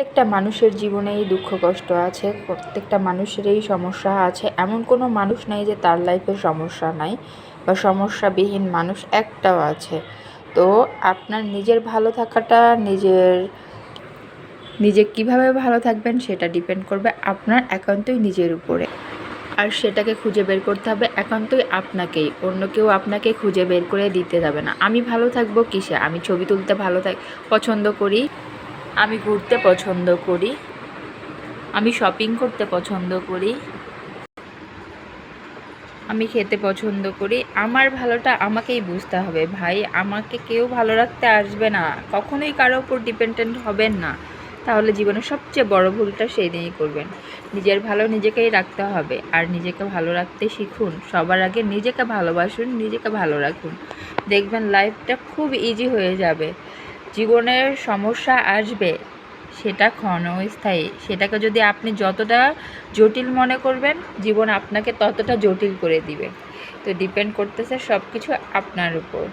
প্রত্যেকটা মানুষের জীবনেই দুঃখ, কষ্ট আছে, প্রত্যেকটা মানুষেরই সমস্যা আছে। এমন কোনো মানুষ নাই যে তার লাইফে সমস্যা নাই বা সমস্যাবিহীন মানুষ একটাও আছে। তো আপনার নিজের ভালো থাকাটা, নিজের, নিজে কীভাবে ভালো থাকবেন সেটা ডিপেন্ড করবে আপনার একান্তই নিজের উপরে। আর সেটাকে খুঁজে বের করতে হবে একান্তই আপনাকেই, অন্য কেউ আপনাকে খুঁজে বের করে দিতে যাবে না। আমি ভালো থাকব কিসে? আমি ছবি তুলতে ভালো থাক, পছন্দ করি। আমি ঘুরতে পছন্দ করি। আমি শপিং করতে পছন্দ করি। আমি খেতে পছন্দ করি। আমার ভালোটা আমাকেই বুঝতে হবে, ভাই। আমাকে কেউ ভালো রাখতে আসবে না। কখনোই কারও উপর ডিপেন্ডেন্ট হবেন না। তাহলে জীবনের সবচেয়ে বড় ভুলটা সেই দিনই করবেন। নিজের ভালো নিজেকেই রাখতে হবে। আর নিজেকে ভালো রাখতে শিখুন। সবার আগে নিজেকে ভালোবাসুন, নিজেকে ভালো রাখুন। দেখবেন লাইফটা খুব ইজি হয়ে যাবে। জীবনের সমস্যা আসবে, সেটা ক্ষণস্থায়ী। সেটাকে যদি আপনি যতটা জটিল মনে করবেন, জীবন আপনাকে ততটা জটিল করে দিবে। তো ডিপেন্ড করতেছে সব কিছু আপনার উপর।